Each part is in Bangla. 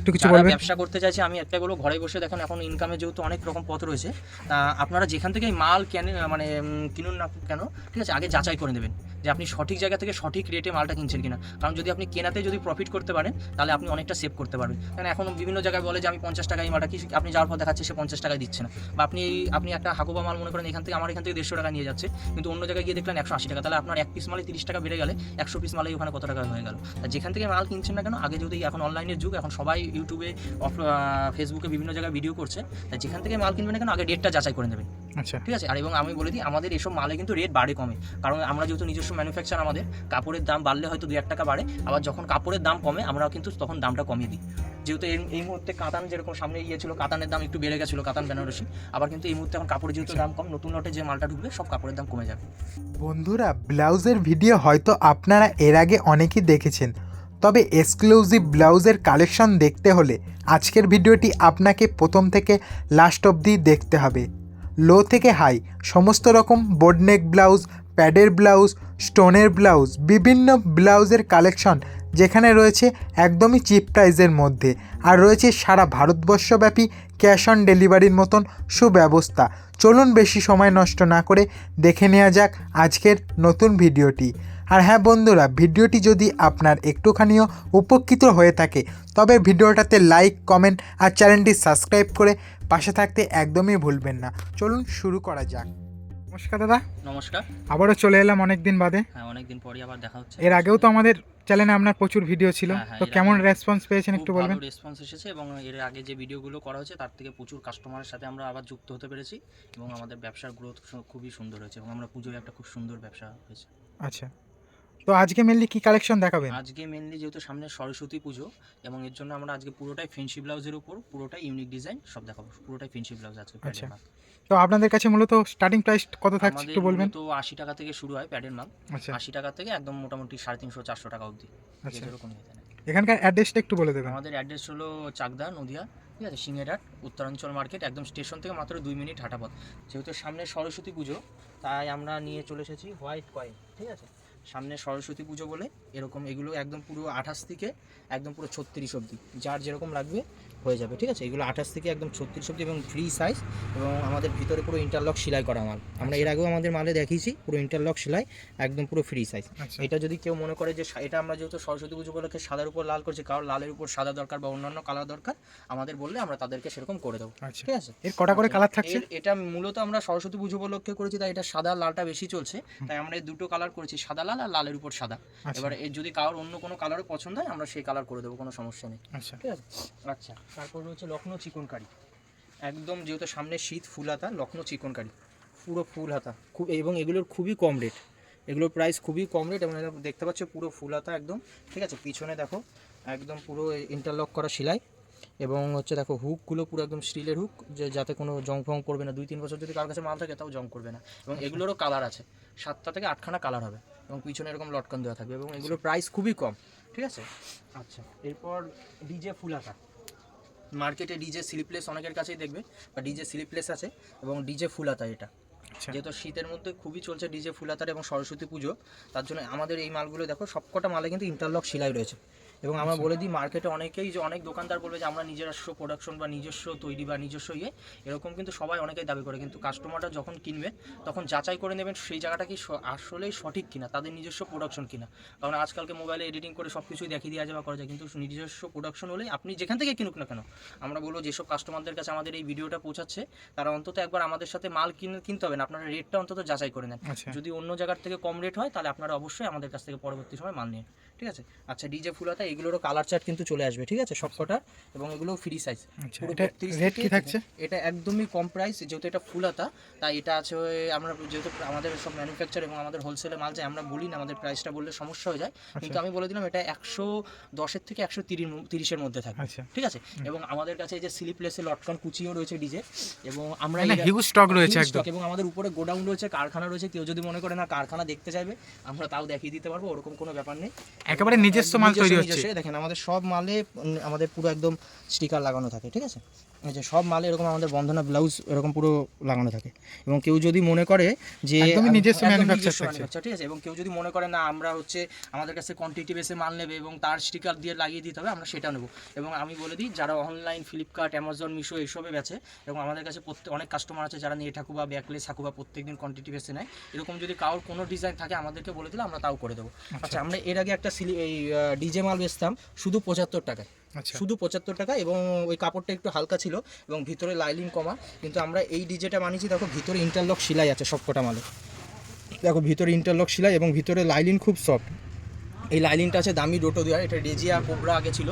একটু কিছু বলবেন? ব্যবসা করতে চাইছে আমি একটাই বলব ঘরে বসে দেখেন এখন ইনকামে যেহেতু অনেক রকম পথ রয়েছে তা আপনারা যেখান থেকে মাল কেনেন মানে কিনুন না কেন ঠিক আছে আগে যাচাই করে নেবেন যে আপনি সঠিক জায়গা থেকে সঠিক রেটে মালটা কিনছেন কিনা। কারণ যদি আপনি কেনাতে যদি প্রফিট করতে পারেন তাহলে আপনি অনেকটা সেভ করতে পারবেন। কারণ এখন বিভিন্ন জায়গায় বলে যে আমি পঞ্চাশ টাকায় এই মালটা কি আপনি যাওয়ার পর দেখাচ্ছে সে পঞ্চাশ টাকায় দিচ্ছে না। বা আপনি এই আপনি একটা হাকুবা মাল মনে করেন এখান থেকে আমার এখান থেকে দেড়শো টাকা নিয়ে যাচ্ছে কিন্তু অন্য জায়গায় গিয়ে দেখলেন একশো আশি টাকা তাহলে আপনার এক পিস মালে তিরিশ টাকা বেড়ে গেলে একশো পিস মালে ওখানে কত টাকা হয়ে গেল? যেখান থেকে মাল কিনছেন না কেন আগে যদি এখন অনলাইনের যুগ এখন সবাই ইউটিউবে অফ- ফেসবুকে বিভিন্ন জায়গায় ভিডিও করছে। তাই যেখান থেকে মাল কিনবেন না কেন আগে রেটটা যাচাই করে নেবেন আচ্ছা। ঠিক আছে? আর এবং আমি বলে দিই আমাদের এসব মালে কিন্তু রেট বাড়ে কমে। কারণ আমরা যেহেতু নিজস্ব ম্যানুফ্যাকচার আমাদের কাপড়ের দাম বাড়লে হয়তো দু এক টাকা বাড়ে। আবার যখন কাপড়ের দাম কমে আমরা কিন্তু তখন দামটা কমিয়ে দিই। যেহেতু এই এই মুহূর্তে কাতান যেরকম সামনে ইয়ে ছিল কাতানের দাম একটু বেড়ে গেছিল কাতান বেনারসি। আবার কিন্তু এই মুহূর্তে এখন কাপড়ের যেহেতু দাম কম নতুন লটে যে মালটা ঢুকবে সব কাপড়ের দাম কমে যাবে। বন্ধুরা ব্লাউজের ভিডিও হয়তো আপনারা এর আগে অনেকেই দেখেছেন। তবে এক্সক্লুসিভ ব্লাউজের কালেকশন দেখতে হলে আজকের ভিডিওটি আপনাকে প্রথম থেকে লাস্ট অবধি দেখতে হবে। লো থেকে হাই সমস্ত রকম বোর্ডনেক ব্লাউজ প্যাডের ব্লাউজ স্টোনের ব্লাউজ, বিভিন্ন ব্লাউজের কালেকশন যেখানে রয়েছে একদমই চিপ প্রাইজের মধ্যে। আর রয়েছে সারা ভারতবর্ষব্যাপী ক্যাশ অন ডেলিভারির মতন সুব্যবস্থা। চলুন বেশি সময় নষ্ট না করে দেখে নেওয়া যাক আজকের নতুন ভিডিওটি। আর হ্যাঁ বন্ধুরা ভিডিওটি যদি আপনার একটুখানিও উপকৃত হয়ে থাকে তবে ভিডিওটাতে লাইক কমেন্ট আর চ্যানেলটি সাবস্ক্রাইব করে পাশে থাকতে একদমই ভুলবেন না। চলুন শুরু করা যাক। নমস্কার দাদা। নমস্কার। আবারও চলে এলাম অনেকদিন বাদে। হ্যাঁ অনেকদিন পরে আবার দেখা হচ্ছে। এর আগেও তো আমাদের চ্যানেলে আপনার প্রচুর ভিডিও ছিল। হ্যাঁ, হ্যাঁ, তো কেমন রেসপন্স পেয়েছেন একটু বলবেন? রেসপন্স এসেছে এবং এর আগে যে ভিডিওগুলো করা হয়েছে তার থেকে প্রচুর কাস্টমারের সাথে আমরা আবার যুক্ত হতে পেরেছি এবং আমাদের ব্যবসার গ্রোথ খুবই সুন্দর হয়েছে এবং আমরা পুজোয় একটা খুব সুন্দর ব্যবসা হয়েছে। আচ্ছা। তো আজকে মেনলি কি কালেকশন দেখাবেন? আজকে মেনলি যেহেতু সামনে সরস্বতী পুজো এবং এর জন্য আমরা আজকে পুরোটাই ফেন্সি ব্লাউজের উপর পুরোটাই ইউনিক ডিজাইন সব দেখাবো। পুরোটাই ফেন্সি ব্লাউজ আজকে আচ্ছা। মাল তো আপনাদের কাছে মূলত স্টার্টিং প্রাইস কত থাকছে একটু বলবেন? তো আশি টাকা থেকে শুরু হয় প্যাডের মাল আচ্ছা। আশি টাকা থেকে একদম মোটামুটি সাড়ে তিনশো চারশো টাকা অবধি। আচ্ছা। যেরকম এখানকার অ্যাড্রেসটা একটু বলে দেবেন। আমাদের অ্যাড্রেস হলো চাকদা নদিয়া ঠিক আছে সিংহেরহাট উত্তরাঞ্চল মার্কেট একদম স্টেশন থেকে মাত্র দুই মিনিট হাঁটা পথ যেহেতু সামনে সরস্বতী পুজো তাই আমরা নিয়ে চলে এসেছি হোয়াইট কয়েন ঠিক আছে? সামনে সরস্বতী পুজো বলে এরকম এগুলো একদম পুরো আঠাশ থেকে একদম পুরো ছত্রিশ অব্দি যার যেরকম লাগবে হয়ে যাবে ঠিক আছে? এগুলো আঠাশ থেকে একদম ছত্রিশ অবধি এবং ফ্রি সাইজ এবং আমাদের ভিতরে পুরো ইন্টারলক সেলাই করা মাল। আমরা এর আগেও আমাদের মালে দেখিয়েছি পুরো ইন্টারলক সেলাই একদম পুরো ফ্রি সাইজ আচ্ছা। এটা যদি কেউ মনে করে যে এটা আমরা যেহেতু সরস্বতী পুজো উপলক্ষে সাদার উপর লাল করছি কারণ লালের উপর সাদা দরকার বা অন্যান্য কালার দরকার আমাদের বললে আমরা তাদেরকে সেরকম করে দেবো আচ্ছা। ঠিক আছে? এর কটা করে আচ্ছা, কালার থাকছে? এটা মূলত আমরা সরস্বতী পুজো উপলক্ষে করেছি তাই এটা সাদা লালটা বেশি চলছে। তাই আমরা এই দুটো কালার করেছি সাদা লাল আর লালের উপর সাদা। আচ্ছা। এবার এর যদি কারোর অন্য কোনো কালারও পছন্দ হয় আমরা সেই কালার করে দেবো কোনো সমস্যা নেই। আচ্ছা। ঠিক আছে? আচ্ছা। তারপর রয়েছে লখনৌ চিকনকারি। একদম যেহেতু সামনে শীত, ফুল হাতা, লখনৌ চিকনকারি। পুরো ফুল হাতা। খুব, এবং এগুলোর খুবই কম রেট এগুলোর প্রাইস খুবই কম রেট এবং দেখতে পাচ্ছ পুরো ফুল হাতা একদম। ঠিক আছে? পিছনে দেখো, একদম পুরো ইন্টারলক করা সেলাই। এবং হচ্ছে দেখো হুকগুলো পুরো একদম স্টিলের হুক যে যাতে কোনো জং ফং করবে না। দুই তিন বছর যদি কার কাছে মাল থাকে, তাও জং করবে না। এবং এগুলোরও কালার আছে। সাতটা থেকে আটখানা কালার হবে। এবং পিছনে এরকম লটকান দেওয়া থাকবে। এবং এগুলোর প্রাইস খুবই কম। ঠিক আছে? আচ্ছা। এরপর ডিজে ফুলাতা মার্কেটে ডিজে স্লিপলেস অনেকের কাছেই দেখবে বা ডিজে স্লিপলেস আছে এবং ডিজে ফুলাতা এটা। আচ্ছা। যেহেতু শীতের মধ্যে খুবই চলছে ডিজে ফুলাতার এবং সরস্বতী পুজো তার জন্য আমাদের এই মালগুলো দেখো সবকটা মালে কিন্তু ইন্টারলক সেলাই রয়েছে। এবং আমরা বলে দিই মার্কেটে অনেকেই যে অনেক দোকানদার বলবে যে আমরা নিজস্ব প্রোডাকশন বা নিজস্ব তৈরি বা নিজস্ব ইয়ে এরকম কিন্তু সবাই অনেকেই দাবি করে। কিন্তু কাস্টমাররা যখন কিনবে তখন যাচাই করে নেবেন সেই জায়গাটা কি স- আসলেই সঠিক কিনা তাদের নিজস্ব প্রোডাকশন কিনা। কারণ আজকালকে মোবাইলে এডিটিং করে সব কিছুই দেখিয়ে দেওয়া যাবে করা যায় কিন্তু নিজস্ব প্রোডাকশন হলে আপনি যেখান থেকে কিনুক না কেন আমরা বলব যেসব কাস্টমারদের কাছে আমাদের এই ভিডিওটা পৌঁছাচ্ছে তারা অন্তত একবার আমাদের সাথে মাল কিনে কিনতে হবে না আপনারা রেটটা অন্তত যাচাই করে নেন। আচ্ছা। যদি অন্য জায়গার থেকে কম রেট হয় তাহলে আপনারা অবশ্যই আমাদের কাছ থেকে পরবর্তী সময় মাল নিন। ঠিক আছে? আচ্ছা ডিজে ফুলাতা এগুলোরও কালার চার্ট কিন্তু চলে আসবে ঠিক আছে? সবকটা এবং এগুলো ফ্রি সাইজ এটা রেট কি থাকছে? এটা একদমই কম প্রাইস যেহেতু এটা ফুলাতা তাই এটা আছে আমরা যেহেতু আমাদের সব ম্যানুফ্যাকচার এবং আমাদের হোলসেলে মাল চাই আমরা বলি না আমাদের প্রাইসটা বললে সমস্যা হয়ে যায়। আচ্ছা। কিন্তু আমি বলে দিলাম এটা একশো দশের থেকে একশো তিরিশের মধ্যে থাকে আচ্ছা। ঠিক আছে? এবং আমাদের কাছে এই যে স্লিপলেসে লটকন কুচিও রয়েছে ডিজে এবং আমরা মানে হিউজ স্টক রয়েছে একদম। এবং আমাদের উপরে গোডাউন রয়েছে কারখানা রয়েছে কেউ যদি মনে করে না কারখানা দেখতে চাইবে আমরা তাও দেখিয়ে দিতে পারব ওরকম কোনো ব্যাপার নেই। একেবারে নিজস্ব মাল তৈরি হচ্ছে। এসে দেখেন আমাদের সব মালে আমাদের পুরো একদম স্টিকার লাগানো থাকে ঠিক আছে? এই যে সব মালে এরকম আমাদের বন্ধনা ব্লাউজ এরকম পুরো লাগানো থাকে। এবং কেউ যদি মনে করে যে নিজস্ব ঠিক আছে? এবং কেউ যদি মনে করে না আমরা হচ্ছে আমাদের কাছে কোয়ান্টিটি বেসে মাল নেবে এবং তার স্টিকার দিয়ে লাগিয়ে দিতে হবে আমরা সেটা নেব। এবং আমি বলে দিই যারা অনলাইন ফ্লিপকার্ট অ্যামাজন মিশো এইসবে বেচে এবং আমাদের কাছে প্রত্যেক অনেক কাস্টমার আছে যারা নিয়ে ঠাকুবা ব্যাকলেস ঠাকুবা প্রত্যেকদিন কোয়ান্টিটি বেসে নেয়। এরকম যদি কারোর কোনো ডিজাইন থাকে আমাদেরকে বলে দিলে আমরা তাও করে দেবো। আচ্ছা। আমরা এর আগে একটা সিলি এই ডিজে মাল বেচতাম শুধু পঁচাত্তর টাকায়। আচ্ছা। শুধু পঁচাত্তর টাকা এবং ওই কাপড়টা একটু হালকা ছিল এবং ভিতরে লাইলিং কমা। কিন্তু আমরা এই ডিজেটা মানিয়েছি দেখো ভিতরে ইন্টারলক সেলাই আছে সবকটা মালে। দেখো ভিতরে ইন্টারলক সেলাই এবং ভিতরে লাইলিন খুব সফট এই লাইলিনটা আছে দামি ডোটো দেওয়া এটা রেজিয়া কোবরা আগে ছিল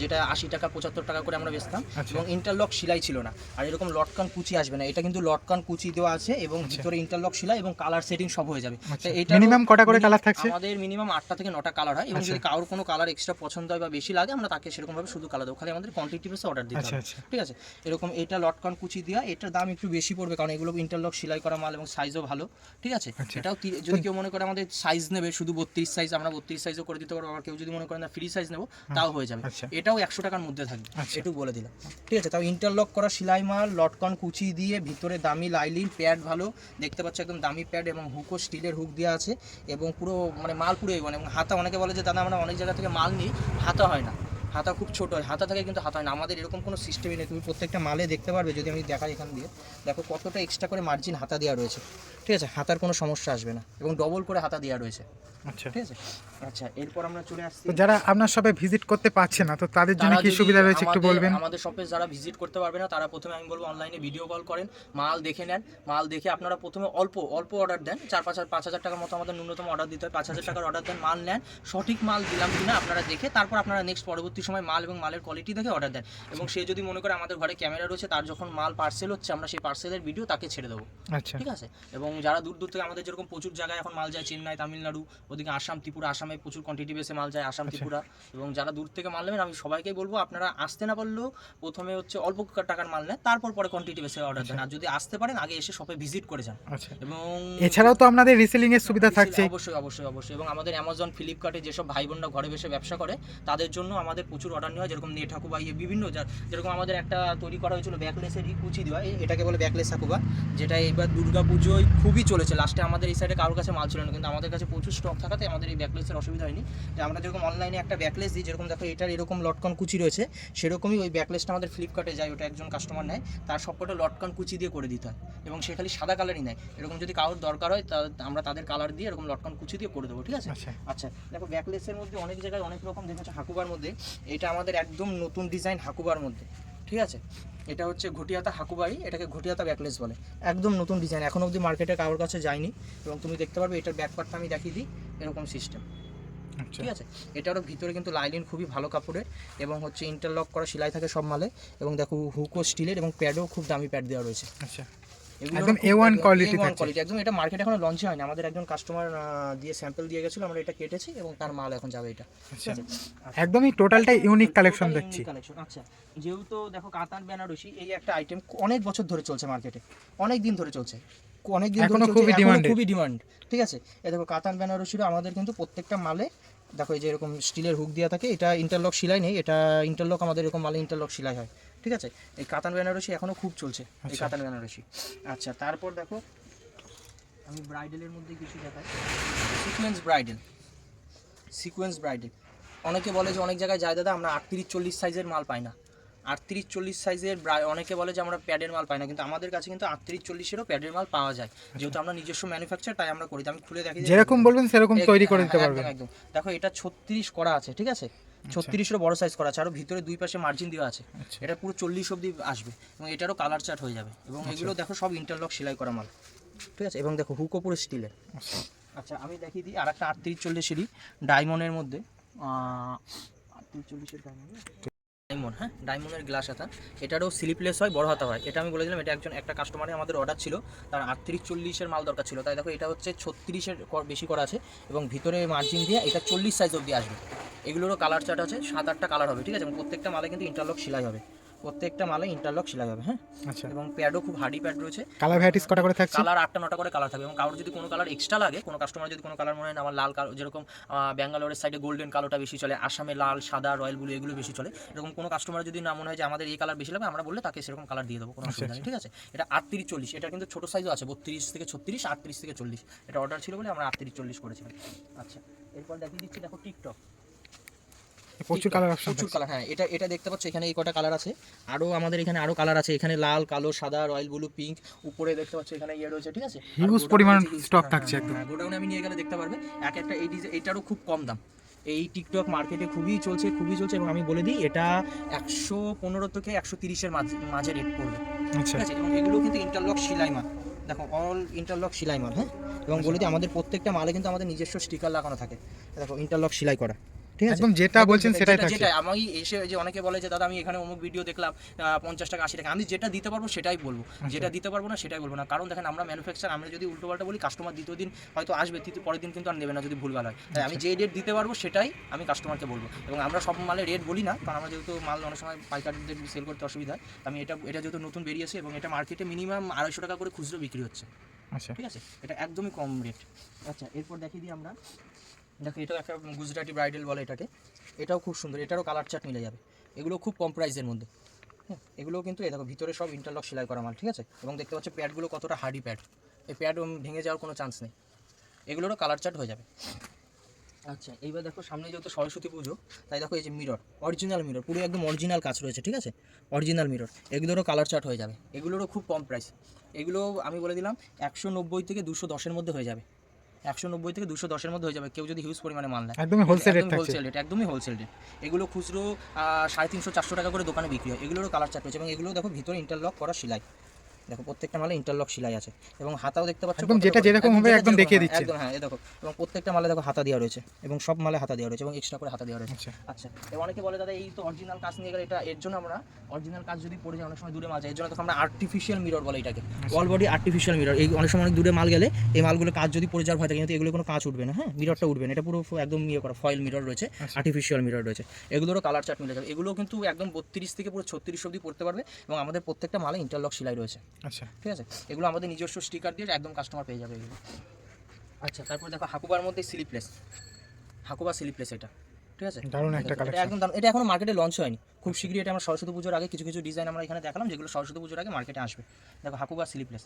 যেটা আশি টাকা পঁচাত্তর টাকা করে আমরা বেচতাম। আচ্ছা। এবং ইন্টারলক সিলাই ছিল না। আর এরকম লটকান কুচি আসবে না। এটা কিন্তু লটকান কুচি দেওয়া আছে এবং ভিতরে ইন্টারলক সিলাই এবং কালার সেটিং সব হয়ে যাবে। আচ্ছা। এটা মিনিমাম কটা করে কালার থাকছে? আমাদের মিনিমাম আটটা থেকে নটা কালার হয়। এবং যদি কারোর কোনো কালার এক্সট্রা পছন্দ হয় বা বেশি লাগে আমরা তাকে সেরকমভাবে শুধু কালার দেবো। খালি আমাদের কোয়ান্টিটি বেসে অর্ডার দিতে আচ্ছা হবে। আচ্ছা। ঠিক আছে? এরকম এটা লটকন কুচি দেওয়া এটার দাম একটু বেশি পড়বে কারণ এগুলো ইন্টারলক সেলাই করা মাল এবং সাইজও ভালো। ঠিক আছে? আচ্ছা। এটাও যদি কেউ মনে করে আমাদের সাইজ নেবে শুধু বত্রিশ সাইজ আমরা বত্রিশ সাইজও করে দিতে পারব আবার কেউ যদি মনে করেন না ফ্রি সাইজ নেব তাও হয়ে যাবে। আচ্ছা। এটাও একশো টাকার মধ্যে থাকবে আচ্ছা। একটু বলে দিলাম। ঠিক আছে তাও ইন্টারলক করা সেলাই মাল লটকন কুচি দিয়ে ভিতরে দামি লাইলিন প্যাড ভালো। দেখতে পাচ্ছ একদম দামি প্যাড এবং হুকও স্টিলের হুক দেওয়া আছে। এবং পুরো মানে মাল পুরো মানে এবং হাতা অনেকে বলে যে দাদা আমরা অনেক জায়গা থেকে মাল নিই। হাতা হয় না। হাতা খুব ছোট হয় হাতা থাকে কিন্তু হাতা হয় না। আমাদের এরকম কোনো সিস্টেমই নেই। তুমি প্রত্যেকটা মালে দেখতে পারবে যদি আমি দেখাই এখান দিয়ে। দেখো কতটা এক্সট্রা করে মার্জিন হাতা দেওয়া রয়েছে। ঠিক আছে? হাতার কোনো সমস্যা আসবে না। এবং ডবল করে হাতা দেওয়া রয়েছে। আচ্ছা। ঠিক আছে? আচ্ছা এরপর আমরা চলে আসছি যারা আপনার সবাই ভিজিট করতে পারছে না তো তাদের জন্য কি সুবিধা রয়েছে একটু বলবেন? আমাদের শপে যারা ভিজিট করতে পারবে না তারা প্রথমে আমি বলব অনলাইনে ভিডিও কল করেন মাল দেখে নেন। মাল দেখে আপনারা প্রথমে অল্প অল্প অর্ডার দেন। চার পাঁচ হাজার পাঁচ হাজার টাকার মতো আমাদের ন্যূনতম অর্ডার দিতে হয়। পাঁচ হাজার টাকার অর্ডার দেন মাল নেন। সঠিক মাল দিলাম কিনা আপনারা দেখে তারপর আপনারা নেক্সট পরবর্তী সময় মাল এবং মালের কোয়ালিটি দেখে অর্ডার দেন এবং সে যদি মনে করে আমাদের ঘরে ক্যামেরা রয়েছে তার যখন মাল পার্সেল হচ্ছে আমরা সেই পার্সেলের ভিডিও তাকে ছেড়ে দেবো। আচ্ছা। ঠিক আছে? এবং যারা দূর দূর থেকে আমাদের যেরকম প্রচুর জায়গায় এখন মাল যায় চেন্নাই তামিলনাড়ু ওদিকে আসাম ত্রিপুরা আসামে প্রচুর কোয়ান্টিটি বেসে মাল যায় আসাম ত্রিপুরা। এবং যারা দূর থেকে মাল নেবেন আমি সবাইকে বলব আপনারা আসতে না পারলেও প্রথমে হচ্ছে অল্প টাকার মাল নেন তারপর পরে কোয়ান্টিটি বেসে অর্ডার দেন। আর যদি আসতে পারেন আগে এসে শপে ভিজিট করে যান। আচ্ছা। এবং এছাড়াও তো আপনাদের রিসেলিং এর সুবিধা থাকছে অবশ্যই অবশ্যই অবশ্যই। এবং আমাদের অ্যামাজন ফ্লিপকার্টে যেসব ভাই বোনরা ঘরে বসে ব্যবসা করে তাদের জন্য আমাদের প্রচুর অর্ডার নেওয়া হয় যেরকম নেট হাকুবা ইয়ে বিভিন্ন যা- যেরকম আমাদের একটা তৈরি করা হয়েছিল ব্যাকলেসের কুচি দেওয়া এটাকে বলে ব্যাকলেস হাকুবা যেটা এবার দুর্গা পুজোয় খুবই চলেছে। লাস্টে আমাদের এই সাইডে কারোর কাছে মাল ছিল না কিন্তু আমাদের কাছে প্রচুর স্টক থাকাতে আমাদের এই ব্যাকলেসের অসুবিধা হয়নি। যে আমরা যেরকম অনলাইনে একটা ব্যাকলেস দিই যেরকম দেখো এটার এরকম লটকন কুচি রয়েছে সেরকমই ওই ব্যাকলেসটা আমাদের ফ্লিপকার্টে যায় ওটা একজন কাস্টমার নেয় তার সবকটা লটকন কুচি দিয়ে করে দিতে হয় এবং সে খালি সাদা কালারই নেয়। এরকম যদি কারোর দরকার হয় তা আমরা তাদের কালার দিয়ে এরকম লটকন কুচি দিয়ে করে দেবো ঠিক আছে? আচ্ছা। আচ্ছা দেখো ব্যাকলেসের মধ্যে অনেক জায়গায় অনেক রকম দেখেছ হাকুবার মধ্যে এটা আমাদের একদম নতুন ডিজাইন হাকুবার মধ্যে ঠিক আছে? এটা হচ্ছে ঘটিয়াতা হাকুবাই এটাকে ঘটিয়াতা ব্যাকলেস বলে। একদম নতুন ডিজাইন এখন অবধি মার্কেটে কারোর কাছে যায়নি এবং তুমি দেখতে পারবে এটার ব্যাকপার্টটা আমি দেখিয়ে দিই এরকম সিস্টেম আচ্ছা। ঠিক আছে? এটারও ভিতরে কিন্তু লাইলিন খুবই ভালো কাপড়ের এবং হচ্ছে ইন্টারলক করা সেলাই থাকে সব মালে এবং দেখো হুকো স্টিলের এবং প্যাডও খুব দামি প্যাড দেওয়া রয়েছে। আচ্ছা। একদম খুব- A1 একদম quality A1 থাকছে। একদম এটা মার্কেটে এখনও লঞ্চ হয়নি। আমাদের একজন কাস্টমার দিয়ে স্যাম্পল দিয়ে গেছিল আমরা এটা কেটেছি এবং তার মাল এখন যাবে এটা। আচ্ছা। একদমই টোটালটাই ইউনিক কালেকশন দেখছি। আচ্ছা যেহেতু দেখো কাতান বেনারসি এই একটা আইটেম অনেক বছর ধরে চলছে মার্কেটে অনেক দিন ধরে চলছে। অনেক দিন ধরে খুবই demanded। খুবই ডিমান্ড ঠিক আছে? এই দেখো কাতান বেনারসিরও আমাদের কিন্তু প্রত্যেকটা মালে দেখো এই যে এরকম স্টিলের হুক দেওয়া থাকে এটা ইন্টারলক সেলাই নেই এটা ইন্টারলক আমাদের এরকম মালে ইন্টারলক সেলাই হয়। ঠিক আছে? এই কাতান বেনারসি এখনও খুব চলছে এই আচ্ছা। কাতান বেনারসি। আচ্ছা তারপর দেখো আমি ব্রাইডেলের মধ্যে কিছু দেখাই। Sequence bridal. Sequence bridal. অনেকে বলে যে অনেক জায়গায় যায় দাদা আমরা আটত্রিশ চল্লিশ সাইজের মাল পাই না। আটত্রিশ চল্লিশ সাইজের অনেকে বলে যে আমরা প্যাডের মাল পাই না কিন্তু আমাদের কাছে কিন্তু আটত্রিশ চল্লিশেরও প্যাডের মাল পাওয়া যায়। যেহেতু আমরা নিজস্ব ম্যানুফ্যাকচার তাই আমরা করি। আমি খুলে দেখি যেরকম বলবেন সেরকম তৈরি করে দিতে হ্যাঁ, পারবেন। একদম একদম। দেখো এটা ছত্রিশ করা আছে ঠিক আছে? ছত্রিশেরও বড় সাইজ করা আছে আরও ভিতরে দুই পাশে মার্জিন দেওয়া আছে। আচ্ছা। এটা পুরো চল্লিশ অব্দি আসবে এবং এটারও কালার চার্ট হয়ে যাবে। এবং এগুলো দেখো সব ইন্টারলক সেলাই করা মাল। ঠিক আছে? এবং দেখো হুকো পুরো স্টিলের আচ্ছা। আচ্ছা আমি দেখিয়ে দিই আর একটা আটত্রিশ চল্লিশেরই ডায়মন্ডের মধ্যে। আটত্রিশ চল্লিশের ডায়মন্ড ডায়মন্ড হ্যাঁ? ডায়মন্ডের গ্লাস হাতা। এটারও স্লিপলেস হয় বড় হাতা হয়। এটা আমি বলেছিলাম এটা একজন একটা কাস্টমারে আমাদের অর্ডার ছিল। তার আটত্রিশ চল্লিশের মাল দরকার ছিল। তাই দেখো এটা হচ্ছে ছত্রিশের বেশি করা আছে। এবং ভিতরে মার্জিন দিয়ে এটা চল্লিশ সাইজ অবধি আসবে। এগুলোরও কালার চার্ট আছে সাত আটটা কালার হবে ঠিক আছে? এবং প্রত্যেকটা মালে কিন্তু ইন্টারলক সেলাই হবে। প্রত্যেকটা মালে ইন্টারলক সেলাই হবে হ্যাঁ? আচ্ছা। এবং প্যাডও খুব হার্ডি প্যাড রয়েছে। কালার ভ্যারাইটিস কটা করে থাকছে? কালার আটটা নটা করে কালার থাকবে এবং কারোর যদি কোনো কালার এক্সট্রা লাগে কোনো কাস্টমার যদি কোনো কালার মনে হয় না, আমার লাল কালো যেরকম ব্যাঙ্গালোরের সাইডে গোল্ডেন কালোটা বেশি চলে আসামে লাল সাদা রয়্যাল ব্লু এগুলো বেশি চলে এরকম কোনো কাস্টমার যদি না মনে হয় যে আমাদের এই কালার বেশি লাগবে আমরা বললে তাকে সেরকম কালার দিয়ে দেবো কোনো অসুবিধা নেই ঠিক আছে? এটা আটত্রিশ চল্লিশ এটা কিন্তু ছোটো সাইজও আছে বত্রিশ থেকে ছত্রিশ আটত্রিশ থেকে চল্লিশ। এটা অর্ডার ছিল বলে আমরা আটত্রিশ চল্লিশ করেছিলাম। আচ্ছা এরপর দেখিয়ে দিচ্ছি দেখো টিকটক প্রচুর কালার অপশন প্রচুর কালার হ্যাঁ এটা এটা দেখতে পাচ্ছ এখানে এই কটা কালার আছে। আরও আমাদের এখানে আরও কালার আছে এখানে লাল কালো সাদা রয়্যাল ব্লু পিঙ্ক উপরে দেখতে পাচ্ছ এখানে ইয়ে রয়েছে ঠিক আছে? Huge পরিমাণ stock থাকছে একদম। গোডাউনে আমি নিয়ে গেলে দেখতে পারবে এক একটা এই এটারও খুব কম দাম। এই টিকটক মার্কেটে খুবই চলছে খুবই চলছে এবং আমি বলে দিই এটা একশো পনেরো থেকে একশো তিরিশের মাঝে মাঝে রেট পড়বে। আচ্ছা। ঠিক আছে এবং এগুলো কিন্তু ইন্টারলক সেলাই মাল। দেখো অল ইন্টারলক সেলাই মাল হ্যাঁ? এবং বলে দিই আমাদের প্রত্যেকটা মালে কিন্তু আমাদের নিজস্ব স্টিকার লাগানো থাকে। দেখো ইন্টারলক সেলাই করা। ঠিক আছে? একদম যেটা বলছেন সেটাই থাকছে। যেটা আমি এসে যে অনেকে বলে যে দাদা আমি এখানে অমুক ভিডিও দেখলাম পঞ্চাশ টাকা আশি টাকা। আমি যেটা দিতে পারব সেটাই বলব। আচ্ছা। যেটা দিতে পারব না সেটাই বলব না। কারণ দেখেন আমরা ম্যানুফ্যাকচার আমরা যদি উল্টো পাল্টা বলি কাস্টমার দ্বিতীয় দিন হয়তো আসবে তৃতীয় পরের দিন কিন্তু আর নেবে না যদি ভুলভাল হয়। তাই আমি যে রেট দিতে পারব সেটাই আমি কাস্টমারকে বলব। এবং আমরা সব মালে রেট বলি না কারণ আমরা যেহেতু মাল অনেক সময় পাইকারদের সেল করতে অসুবিধা হয়। আমি এটা এটা যেহেতু নতুন বেরিয়েছে এবং এটা মার্কেটে মিনিমাম আড়াইশো টাকা করে খুচরো বিক্রি হচ্ছে। আচ্ছা। ঠিক আছে? এটা একদমই কম রেট আচ্ছা এরপর দেখিয়ে দিই আমরা। দেখো এটাও একটা গুজরাটি ব্রাইডাল বলে এটাকে। এটাও খুব সুন্দর, এটারও কালার চার্ট মিলে যাবে। এগুলো খুব কম প্রাইসের মধ্যে। হ্যাঁ এগুলোও কিন্তু এই দেখো, ভিতরে সব ইন্টারলক সেলাই করা মাল, ঠিক আছে? এবং দেখতে পাচ্ছ প্যাডগুলো কতটা হার্ডি প্যাড এই প্যাড ভেঙে যাওয়ার কোনো চান্স নেই। এগুলোরও কালার চার্ট হয়ে যাবে। আচ্ছা এইবার দেখো, সামনে যেহেতু সরস্বতী পুজো, তাই দেখো এই যে মিরর অরিজিনাল মিরর পুরো একদম অরিজিনাল কাজ রয়েছে, ঠিক আছে? অরিজিনাল মিরর এগুলোরও কালার চার্ট হয়ে যাবে। এগুলোরও খুব কম প্রাইস এগুলো আমি বলে দিলাম, একশো নব্বই থেকে দুশো দশের মধ্যে হয়ে যাবে। একশো নব্বই থেকে দুশো দশের মধ্যে হয়ে যাবে। কেউ যদি হিউজ পরিমাণে মাল নেয়। একদমই হোলসেল রেট হোলসেল রেট একদমই হোলসেল রেট এগুলো খুচরো আহ, সাড়ে তিনশো চারশো টাকা করে দোকানে বিক্রি হয়। এগুলোরও কালার চার্ট রয়েছে এবং এগুলো দেখো ভিতরে ইন্টারলক করা সেলাই। দেখো প্রত্যেকটা মালে ইন্টারলক সেলাই আছে এবং হাতাও দেখতে পাচ্ছ একদম যেটা যেরকম হবে একদম দেখিয়ে দিচ্ছে। একদম হ্যাঁ এই দেখো এবং প্রত্যেকটা মালে দেখো হাতা দেওয়া রয়েছে এবং সব মালে হাতা দেওয়া রয়েছে এবং এক্সট্রা করে হাতা দেওয়া রয়েছে। আচ্ছা। আচ্ছা এবং অনেকে বলে দাদা এই তো অরিজিনাল কাজ নিয়ে গেলে এটা এর জন্য আমরা অরিজিনাল কাজ যদি পড়ে যায় অনেক সময় দূরে মাল যায়। এর জন্য আমরা আর্টিফিশিয়াল মিরর বলে এটাকে অল বডি আর্টিফিশিয়াল মিরর এই অনেক সময় অনেক দূরে মাল গেলে এই মালগুলো কাজ যদি পড়ে যাওয়ার ভয় থাকে কিন্তু এগুলো কোনো কাজ উঠবে না হ্যাঁ? মিররটা উঠবে না। এটা পুরো একদম ইয়ে করা ফয়েল মিরর রয়েছে। আর্টিফিশিয়াল মিরর রয়েছে। এগুলোরও কালার চার্ট মিলে যাবে। এগুলো কিন্তু একদম বত্রিশ থেকে পুরো ছত্রিশ অবধি পড়তে পারবে এবং আমাদের প্রত্যেকটা মালে ইন্টারলক সেলাই রয়েছে। আচ্ছা। ঠিক আছে? এগুলো আমাদের নিজস্ব স্টিকার দিয়ে একদম কাস্টমার পেয়ে যাবে এগুলো। আচ্ছা তারপর দেখো হাকুবার মধ্যে স্লিপলেস হাকুবা স্লিপলেস এটা। ঠিক আছে? দারুণ একটা এটা কালেকশন একদম দারুণ। এটা এখনও মার্কেটে লঞ্চ হয়নি। খুব শীঘ্রই এটা আমরা সরস্বতী পুজোর আগে কিছু কিছু ডিজাইন আমরা এখানে দেখালাম যেগুলো সরস্বতী পুজোর আগে মার্কেটে আসবে। দেখো হাকুবা স্লিপলেস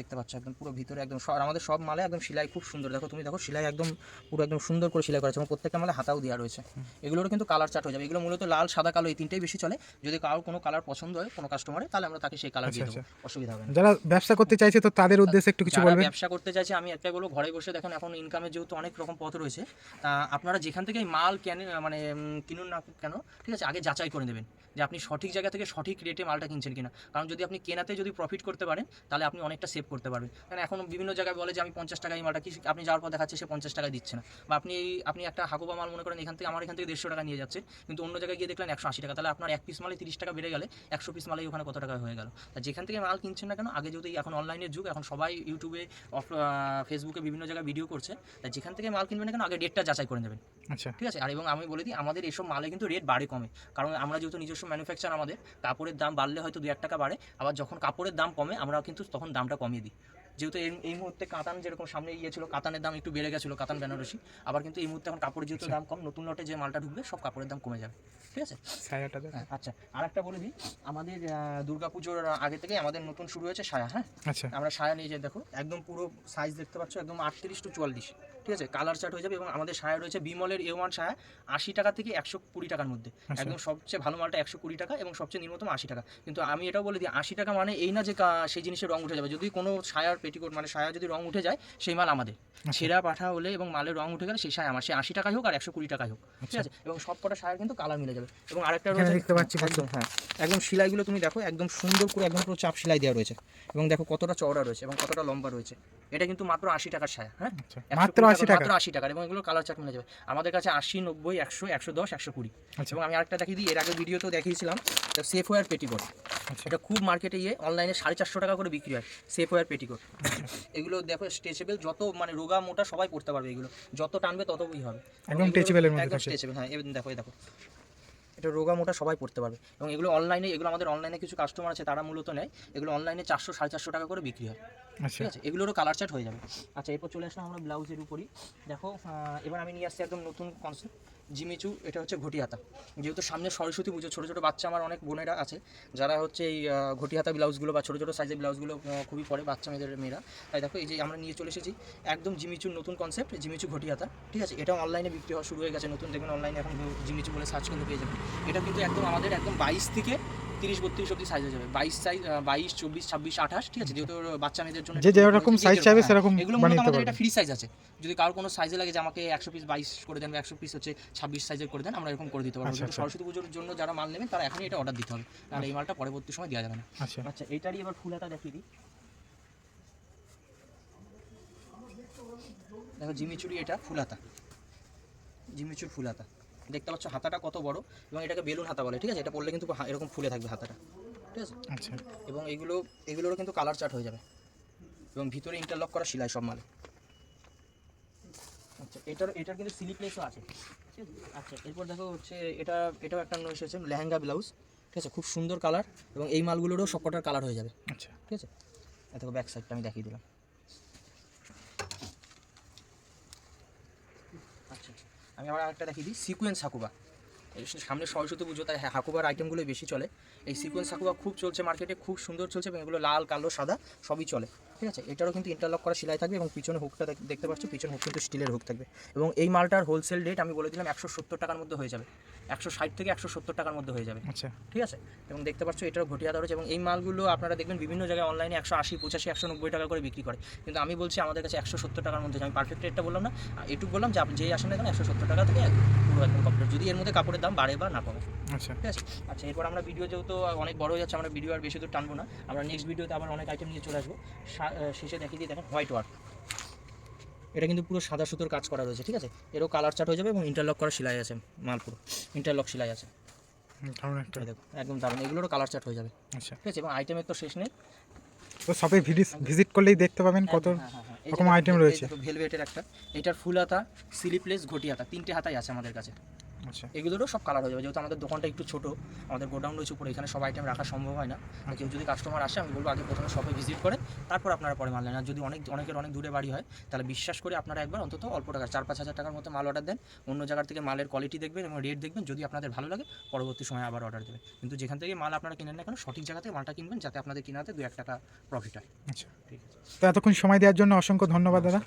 দেখতে পাচ্ছ একদম পুরো ভিতরে একদম আমাদের সব মালে একদম সেলাই খুব সুন্দর। দেখো তুমি দেখো সেলাই একদম পুরো একদম সুন্দর করে সেলাই করা আছে এবং প্রত্যেকটা মালে হাতাও দেওয়া রয়েছে। এগুলোর কিন্তু কালার চার্ট হয়ে যাবে। এগুলো মূলত লাল সাদা কালো এই তিনটাই বেশি চলে। যদি কারোর কোনো কালার পছন্দ হয় কোনো কাস্টমারে তাহলে আমরা তাকে সেই কালার দিয়ে আচ্ছা, দেবো অসুবিধা হবে যারা ব্যবসা করতে চাইছে তো তাদের উদ্দেশ্যে একটু কিছু যারা বলবেন। ব্যবসা করতে চাইছে আমি একটা বলব ঘরে বসে দেখেন এখন ইনকামের যেহেতু অনেক রকম পথ রয়েছে তা আপনারা যেখান থেকে মাল কেন মানে কিনুন না কেন ঠিক আছে আগে যাচাই করে নেবেন যে আপনি সঠিক জায়গা থেকে সঠিক রেটে মালটা কিনছেন কিনা। কারণ যদি আপনি কেনাতে যদি প্রফিট করতে পারেন তাহলে আপনি অনেকটা সেভ করতে পারবেন। কারণ এখন বিভিন্ন জায়গায় বলে যে আমি পঞ্চাশ টাকায় মালটা কি আপনি যাওয়ার পর দেখাচ্ছে সে পঞ্চাশ টাকা দিচ্ছে না। বা আপনি এই- আপনি একটা হাকুবা মাল মনে করেন এখান থেকে আমার এখান থেকে দেড়শো টাকা নিয়ে যাচ্ছে কিন্তু অন্য জায়গায় গিয়ে দেখলেন একশো আশি টাকা। তাহলে আপনার এক পিস মালে তিরিশ টাকা বেড়ে গেলে একশো পিস মালেই ওখানে কত টাকা হয়ে গেল? তা যেখান থেকে মাল কিনছেন না কেন আগে যদি এখন অনলাইনের যুগ এখন সবাই ইউটিউবে অফ ফেসবুকে বিভিন্ন জায়গায় ভিডিও করছে তাই যেখান থেকে মাল কিনবেন না কেন আগে ডেটটা যাচাই করে নেবেন। আচ্ছা। ঠিক আছে? আর এবং আমি বলে দিই আমাদের এসব মালে কিন্তু রেট বাড়ে কমে। কারণ আমরা যেহেতু নিজস্ব ম্যানুফ্যাকচার আমাদের কাপড়ের দাম বাড়লে হয়তো দু এক টাকা বাড়ে আবার যখন কাপড়ের দাম কমে আমরা কিন্তু তখন দামটা কমিয়ে দিই। যেহেতু এই এই মুহূর্তে কাতান যেরকম সামনে ইয়ে ছিল কাতানের দাম একটু বেড়ে গেছিল কাতান বেনারসি। আবার কিন্তু এই মুহূর্তে এখন কাপড়ের যেহেতু দাম কম নতুন লটে যে মালটা ঢুকবে সব কাপড়ের দাম কমে যাবে। ঠিক আছে। হ্যাঁ আচ্ছা। আর একটা বলে দিই আমাদের দুর্গা পুজোর আগে থেকে আমাদের নতুন শুরু হয়েছে সায়া হ্যাঁ? আচ্ছা। আমরা সায়া নিয়ে যাই দেখো। একদম পুরো সাইজ দেখতে পাচ্ছ একদম আটত্রিশ টু চুয়াল্লিশ। ঠিক আছে? কালার চার্ট হয়ে যাবে এবং আমাদের সায়া রয়েছে বিমলের এ ওয়ান সায়া আশি টাকা থেকে একশো কুড়ি টাকার মধ্যে। আচ্ছা। একদম সবচেয়ে ভালো মালটা একশো কুড়ি টাকা এবং সবচেয়ে নিম্নতম আশি টাকা। কিন্তু আমি এটাও বলে দিই আশি টাকা মানে এই না যে সেই জিনিসের রং উঠে যাবে। যদি কোনো সায়ার পেটিকোট মানে সায়া যদি রং উঠে যায় সেই মাল আমাদের। আচ্ছা। ছেঁড়া পাঠা হলে এবং মালের রং উঠে গেলে সেই সায়া আমার। সে আশি টাকাই হোক আর একশো কুড়ি টাকাই হোক। ঠিক আছে? এবং সব কটা সায়ার কিন্তু কালার মিলে যাবে। এবং আরেকটা রয়েছে দেখতে পাচ্ছি হ্যাঁ। একদম সেলাইগুলো তুমি দেখো একদম সুন্দর করে একদম পুরো চাপ সেলাই দেওয়া রয়েছে। এবং দেখো কতটা চওড়া রয়েছে এবং কতটা লম্বা রয়েছে। এটা কিন্তু মাত্র আশি টাকার সায়া হ্যাঁ? আচ্ছা। 120 মাত্র আশি টাকা মাত্র আশি টাকার এবং এগুলো কালার চার্ট মিলে যাবে। আমাদের কাছে আশি নব্বই একশো একশো দশ একশো কুড়ি। আচ্ছা। এবং আমি আরেকটা দেখিয়ে দিই এর আগে ভিডিওতেও দেখিয়েছিলাম সেফ ওয়ার পেটিকোট এটা খুব মার্কেটে ইয়ে অনলাইনে সাড়ে চারশো টাকা করে বিক্রি হয় সেফ ওয়ার পেটিকোট এগুলো দেখো স্ট্রেচেবল যত মানে রোগা মোটা সবাই পড়তে পারবে এগুলো। যত টানবে ততই হবে। একদম মধ্যে একদম স্ট্রেচেবল হ্যাঁ দেখো এই দেখো। এটা রোগা মোটা সবাই পড়তে পারবে। এবং এগুলো অনলাইনে এগুলো আমাদের অনলাইনে কিছু কাস্টমার আছে তারা মূলত নেয়। এগুলো অনলাইনে চারশো সাড়ে চারশো টাকা করে বিক্রি হয়। ঠিক আছে? এগুলোরও কালার চার্ট হয়ে যাবে। আচ্ছা এরপর চলে আসলাম আমরা ব্লাউজের উপরই। দেখো এবার আমি নিয়ে আসছি একদম নতুন কনসেপ্ট জিমিচু, এটা হচ্ছে ঘটি হাতা যেহেতু সামনে সরস্বতী পুজো, ছোটো ছোটো বাচ্চা আমার অনেক বোনেরা আছে, যারা হচ্ছে এই ঘটি হাতা ব্লাউজগুলো বা ছোটো ছোটো সাইজের ব্লাউজগুলো খুবই পরে বাচ্চা মেয়েদের মেয়েরা। তাই দেখো, এই যে আমরা নিয়ে চলে এসেছি, একদম জিমিচুর নতুন কনসেপ্ট জিমিচু ঘটি হাতা ঠিক আছে? এটা অনলাইনে বিক্রি হওয়া শুরু হয়ে গেছে, নতুন দেখবেন অনলাইনে এখন জিমিচু বলে সার্চ করতে পেয়ে যাবেন। এটা কিন্তু একদম আমাদের একদম বাইশ থেকে তিরিশ বত্রিশ অব্দি সাইজ হয়ে যাবে। বাইশ সাইজ বাইশ চব্বিশ ছাব্বিশ আঠাশ ঠিক আছে? যেহেতু বাচ্চা মেয়েদের জন্য যে যেরকম size চাইবে। সেরকম এগুলো মূলত আমাদের একটা ফ্রি সাইজ আছে। যদি কারও কোনো সাইজে লাগে যে আমাকে একশো পিস বাইশ করে দেন বা একশো পিস হচ্ছে ছাব্বিশ সাইজের করে দেন আমরা এরকম করে দিতে পারব। আচ্ছা, কিন্তু আচ্ছা। সরস্বতী পুজোর জন্য যারা মাল নেবেন তারা এখনই এটা অর্ডার দিতে হবে। আর এই মালটা পরবর্তী সময় দেওয়া যাবে না। আচ্ছা। আচ্ছা এইটারই এবার ফুল হাতা দেখিয়ে দিই। দেখো জিমিচুরি এটা ফুল হাতা। জিমিচুর ফুল হাতা। দেখতে পাচ্ছ হাতাটা কত বড় এবং এটাকে বেলুন হাতা বলে ঠিক আছে? এটা পরলে কিন্তু এরকম ফুলে থাকবে হাতাটা ঠিক আছে? আচ্ছা। এবং এগুলো এগুলোরও কিন্তু কালার চার্ট হয়ে যাবে। এবং ভিতরে ইন্টারলক করা সেলাই সব মালে। আচ্ছা এটার এটার কিন্তু স্লিপলেসও আছে ঠিক আছে? আচ্ছা এরপর দেখো হচ্ছে এটা এটাও একটা নয় এসেছে লেহেঙ্গা ব্লাউজ ঠিক আছে? খুব সুন্দর কালার এবং এই মালগুলোরও সবকটার কালার হয়ে যাবে আচ্ছা। ঠিক আছে? এত ব্যাক সাইডটা আমি দেখিয়ে দিলাম আচ্ছা আমি আবার আরেকটা দেখিয়ে দিই। সিকুয়েন্স হাকুবা। সামনে সরস্বতী পুজো তাই হ্যাঁ, হাকুবার আইটেমগুলো বেশি চলে। এই সিকুয়েন্স হাকুবা খুব চলছে মার্কেটে খুব সুন্দর চলছে এবং এগুলো লাল কালো সাদা সবই চলে। ঠিক আছে? এটারও কিন্তু ইন্টারলক করা সেলাই থাকবে এবং পিছনে হুকটা দেখতে পাচ্ছ পিছনে হুক কিন্তু স্টিলের হুক থাকবে। এবং এই মালটার হোলসেল রেট আমি বলে দিলাম একশো সত্তর টাকার মধ্যে হয়ে যাবে। একশো ষাট থেকে একশো সত্তর টাকার মধ্যে হয়ে যাবে। আচ্ছা। ঠিক আছে? এবং দেখতে পাচ্ছ এটারও ঘটিয়া রয়েছে এবং এই মালগুলো আপনারা দেখবেন বিভিন্ন জায়গায় অনলাইনে একশো আশি পঁচাশি একশো নব্বই টাকা করে বিক্রি করে। কিন্তু আমি বলছি আমাদের কাছে একশো সত্তর টাকার মধ্যে আমি পারফেক্ট রেটটা বললাম না। এটুকু বললাম যে আপনি যেই আসেন না কেন একশো সত্তর টাকা থেকে পুরো একদম কমপ্লিট যদি এর মধ্যে কাপড়ের দাম বাড়ে বা না কমে। আচ্ছা। ঠিক আছে? আচ্ছা এরপর আমরা ভিডিও যেহেতু অনেক বড় হয়ে যাচ্ছে আমরা ভিডিও আর বেশি দূর টানবো না। আমরা নেক্সট ভিডিওতে আবার অনেক আইটেম নিয়ে চলে আসব। শেষে দেখিয়ে দিই দেখেন হোয়াইট ওয়ার্ক। এটা কিন্তু পুরো সাদা সুতোর কাজ করা রয়েছে ঠিক আছে? এরও কালার চার্ট হয়ে যাবে এবং ইন্টারলক করা সেলাই আছে মাল পুরো ইন্টারলক সেলাই আছে। দেখো একদম দারুণ। এগুলোরও কালার চার্ট হয়ে যাবে। আচ্ছা। ঠিক আছে এবং আইটেমের তো শেষ নেই। তো সবাই ভিজিট করলেই দেখতে পাবেন কত হ্যাঁ, হ্যাঁ, হ্যাঁ। রকম দেখো, রয়েছে। ভেলভেটের একটা। এটার ফুল হাতা স্লিপলেস ঘটি হাতা তিনটে হাতাই আছে আমাদের কাছে। এগুলোরও সব কালার হয়ে যাবে। যেহেতু আমাদের দোকানটা একটু ছোট আমাদের গোডাউন রয়েছে উপরে এখানে সব আইটেম রাখা সম্ভব হয় না। কেউ যদি কাস্টমার আসে আমি বলব আগে প্রথমে সবাই ভিজিট করে তারপর আপনারা পরে মাল নেন। আর যদি অনেক অনেকের অনেক দূরে বাড়ি হয় তাহলে বিশ্বাস করে আপনারা একবার অন্তত অল্প টাকা চার পাঁচ হাজার টাকার মতো মাল অর্ডার দেন। অন্য জায়গার থেকে মালের কোয়ালিটি দেখবেন এবং রেট দেখবেন। যদি আপনাদের ভালো লাগে পরবর্তী সময় আবার অর্ডার দেবেন। কিন্তু যেখান থেকে মাল আপনারা কিনেন না কেন সঠিক জায়গা থেকে মালটা কিনবেন যাতে আপনাদের কিনাতে দু এক টাকা প্রফিট হয়। আচ্ছা। ঠিক আছে। তো এতক্ষণ সময় দেওয়ার জন্য অসংখ্য ধন্যবাদ দাদা।